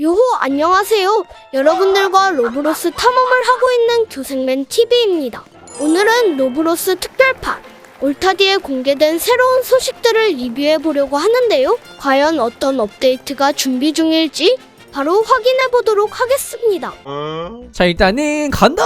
요호 안녕하세요. 여러분들과 로브로스 탐험을 하고 있는 교생맨 TV입니다. 오늘은 로브로스 특별판 올타디에 공개된 새로운 소식들을 리뷰해 보려고 하는데요. 과연 어떤 업데이트가 준비 중일지 바로 확인해 보도록 하겠습니다. 자 일단은 간다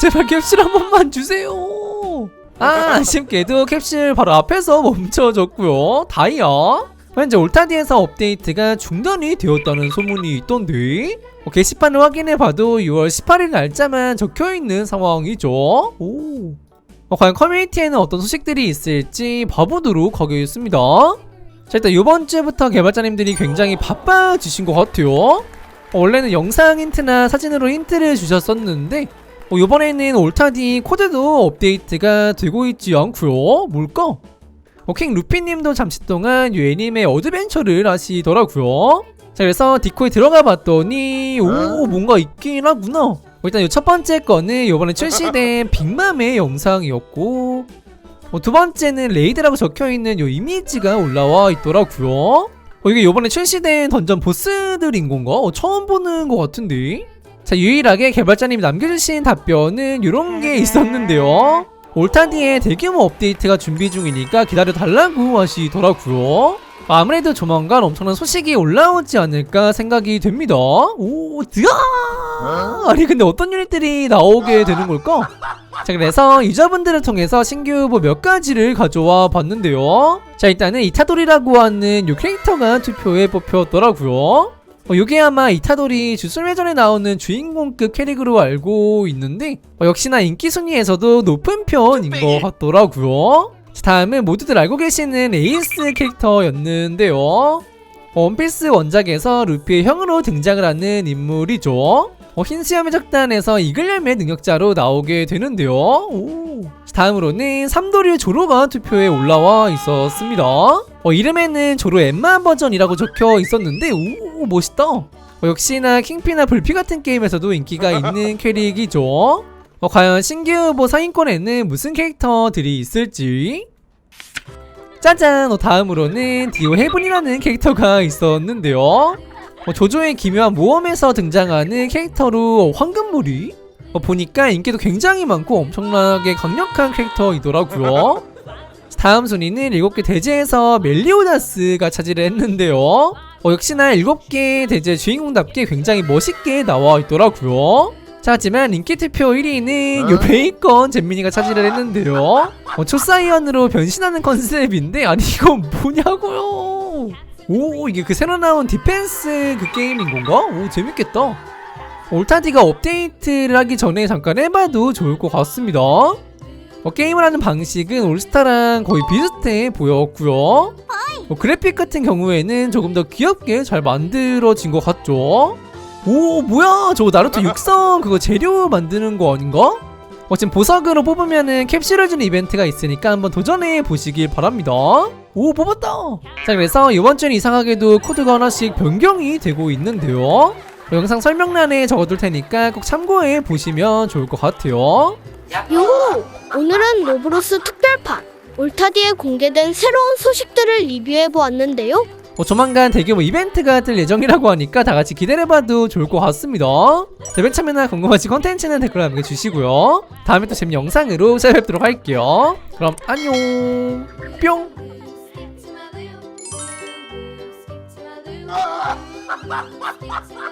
제발 캡슐 한 번만 주세요 아 아쉽게도 캡슐 바로 앞에서 멈춰졌고요 다이아 현재 올타디에서 업데이트가 중단이 되었다는 소문이 있던데. 어, 게시판을 확인해봐도 6월 18일 날짜만 적혀있는 상황이죠. 오. 어, 과연 커뮤니티에는 어떤 소식들이 있을지 봐보도록 하겠습니다. 자 일단 이번 주부터 개발자님들이 굉장히 바빠지신 것 같아요. 어, 원래는 영상 힌트나 사진으로 힌트를 주셨었는데 어, 이번에는 올타디 코드도 업데이트가 되고 있지 않고요. 뭘까? 어, 킹 루피님도 잠시 동안 이 애니메 어드벤처를 하시더라고요 자 그래서 디코에 들어가 봤더니 오 뭔가 있긴 하구나 어, 일단 이 첫 번째 거는 이번에 출시된 빅맘의 영상이었고 어, 두 번째는 레이드라고 적혀있는 이 이미지가 올라와 있더라고요 어, 이게 요번에 출시된 던전 보스들인 건가? 어, 처음 보는 것 같은데? 자, 유일하게 개발자님이 남겨주신 답변은 이런 게 있었는데요. 올타디에 대규모 업데이트가 준비 중이니까 기다려달라고 하시더라고요. 아무래도 조만간 엄청난 소식이 올라오지 않을까 생각이 됩니다. 오, 드아! 아니, 근데 어떤 유닛들이 나오게 되는 걸까? 자 그래서 유저분들을 통해서 신규 후보 몇 가지를 가져와 봤는데요 자 일단은 이타돌이라고 하는 요 캐릭터가 투표에 뽑혔더라고요 어, 요게 아마 이타돌이 주술회전에 나오는 주인공급 캐릭으로 알고 있는데 어, 역시나 인기 순위에서도 높은 편인 것 같더라고요. 자, 다음은 모두들 알고 계시는 에이스 캐릭터였는데요. 어, 원피스 원작에서 루피의 형으로 등장을 하는 인물이죠 어, 흰 수염의 적단에서 이글 열매 능력자로 나오게 되는데요. 오. 다음으로는 삼도류 조로가 투표에 올라와 있었습니다. 어, 이름에는 조로 엠마 버전이라고 적혀 있었는데 오 멋있다. 어, 역시나 킹피나 불피 같은 게임에서도 인기가 있는 캐릭이죠. 어, 과연 신규 후보 상위권에는 무슨 캐릭터들이 있을지 짜잔! 어, 다음으로는 디오 헤븐이라는 캐릭터가 있었는데요. 어, 조조의 기묘한 모험에서 등장하는 캐릭터로 황금무리 어, 보니까 인기도 굉장히 많고 엄청나게 강력한 캐릭터이더라고요. 다음 순위는 7개 대제에서 멜리오다스가 차지를 했는데요. 어, 역시나 7개 대제 주인공답게 굉장히 멋있게 나와 있더라고요. 자, 하지만 인기 투표 1위는 요 베이컨 잼민이가 차지를 했는데요. 어, 초사이언으로 변신하는 컨셉인데 아니 이건 뭐냐고요 오 이게 그 새로 나온 디펜스 그 게임인 건가? 오 재밌겠다 올타디가 업데이트를 하기 전에 잠깐 해봐도 좋을 것 같습니다 어, 게임을 하는 방식은 올스타랑 거의 비슷해 보였고요 어, 그래픽 같은 경우에는 조금 더 귀엽게 잘 만들어진 것 같죠 오 뭐야 저거 나루토 육성 그거 재료 만드는 거 아닌가? 어, 지금 보석으로 뽑으면은 캡슐을 주는 이벤트가 있으니까 한번 도전해 보시길 바랍니다. 오, 뽑았다! 자, 그래서 이번 주는 이상하게도 코드가 하나씩 변경이 되고 있는데요. 어, 영상 설명란에 적어둘 테니까 꼭 참고해 보시면 좋을 것 같아요. 요호 오늘은 로브로스 특별판 올타디에 공개된 새로운 소식들을 리뷰해 보았는데요. 어, 조만간 대규모 이벤트가 뜰 예정이라고 하니까 다 같이 기다려봐도 좋을 것 같습니다. 대변 참여나 궁금하신 컨텐츠는 댓글 남겨주시고요. 다음에 또 재밌는 영상으로 찾아뵙도록 할게요. 그럼 안녕! 뿅! Ha ha ha ha!